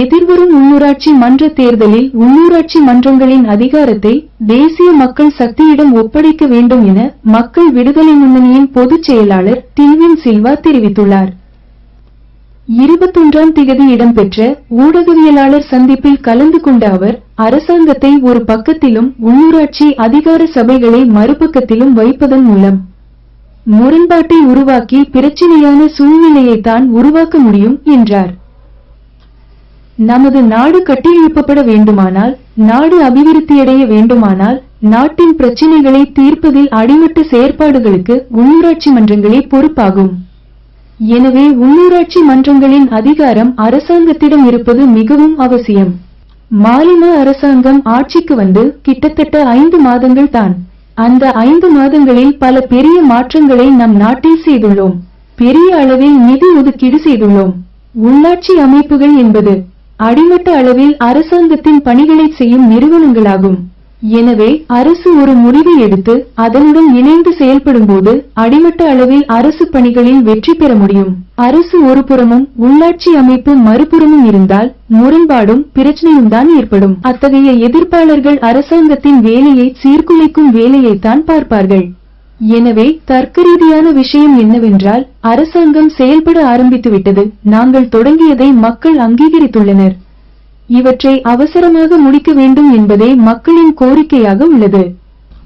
எதிர்வரும் உள்ளூராட்சி மன்ற தேர்தலில் உள்ளூராட்சி மன்றங்களின் அதிகாரத்தை தேசிய மக்கள் சக்தியிடம் ஒப்படைக்க வேண்டும் என மக்கள் விடுதலை முன்னணியின் பொதுச் செயலாளர் டிவின் சில்வா தெரிவித்துள்ளார். இருபத்தொன்றாம் திகதி இடம்பெற்ற ஊடகவியலாளர் சந்திப்பில் கலந்து கொண்ட அவர் அரசாங்கத்தை ஒரு பக்கத்திலும் உள்ளூராட்சி அதிகார சபைகளை மறுபக்கத்திலும் வைப்பதன் மூலம் முரண்பாட்டை உருவாக்கி பிரச்சினையான சூழ்நிலையைத்தான் உருவாக்க முடியும் என்றார். நமது நாடு கட்டியெழுப்பப்பட வேண்டுமானால் நாடு அபிவிருத்தியடைய வேண்டுமானால் நாட்டின் பிரச்சினைகளை தீர்ப்பதில் அடிமட்ட செயற்பாடுகளுக்கு உள்ளூராட்சி மன்றங்களே பொறுப்பாகும். எனவே உள்ளூராட்சி மன்றங்களின் அதிகாரம் அரசாங்கத்திடம் இருப்பது மிகவும் அவசியம். மாலிம அரசாங்கம் ஆட்சிக்கு வந்து கிட்டத்தட்ட ஐந்து மாதங்கள் தான். அந்த ஐந்து மாதங்களில் பல பெரிய மாற்றங்களை நம் நாட்டில் செய்துள்ளோம். பெரிய அளவில் நிதி ஒதுக்கீடு செய்துள்ளோம். உள்ளாட்சி அமைப்புகள் என்பது அடிமட்ட அளவில் அரசாங்கத்தின் பணிகளை செய்யும் நிறுவனங்களாகும். எனவே அரசு ஒரு முடிவை எடுத்து அதனுடன் இணைந்து செயல்படும்போது அடிமட்ட அளவில் அரசு பணிகளில் வெற்றி பெற முடியும். அரசு ஒரு புறமும் உள்ளாட்சி அமைப்பு மறுபுறமும் இருந்தால் முரண்பாடும் பிரச்சனையும் தான் ஏற்படும். அத்தகைய எதிர்ப்பாளர்கள் அரசாங்கத்தின் வேலையை சீர்குலைக்கும் வேலையைத்தான் பார்ப்பார்கள். எனவே தர்க்கரீதியான விஷயம் என்னவென்றால் அரசாங்கம் செயல்பட ஆரம்பித்துவிட்டது நாங்கள் தொடங்கியதை மக்கள் அங்கீகரித்துள்ளனர். இவற்றை அவசரமாக முடிக்க வேண்டும் என்பதே மக்களின் கோரிக்கையாக உள்ளது.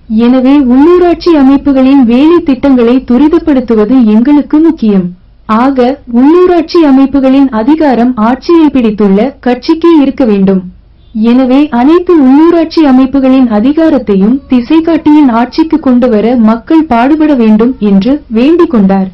எனவே உள்ளூராட்சி அமைப்புகளின் வேலை திட்டங்களை துரிதப்படுத்துவது எங்களுக்கு முக்கியம். ஆக உள்ளூராட்சி அமைப்புகளின் அதிகாரம் ஆட்சியை பிடித்துள்ள கட்சிக்கே இருக்க வேண்டும். எனவே அனைத்து உள்ளூராட்சி அமைப்புகளின் அதிகாரத்தையும் திசைகாட்டியின் ஆட்சிக்கு கொண்டுவர மக்கள் பாடுபட வேண்டும் என்று வேண்டிக் கொண்டார்.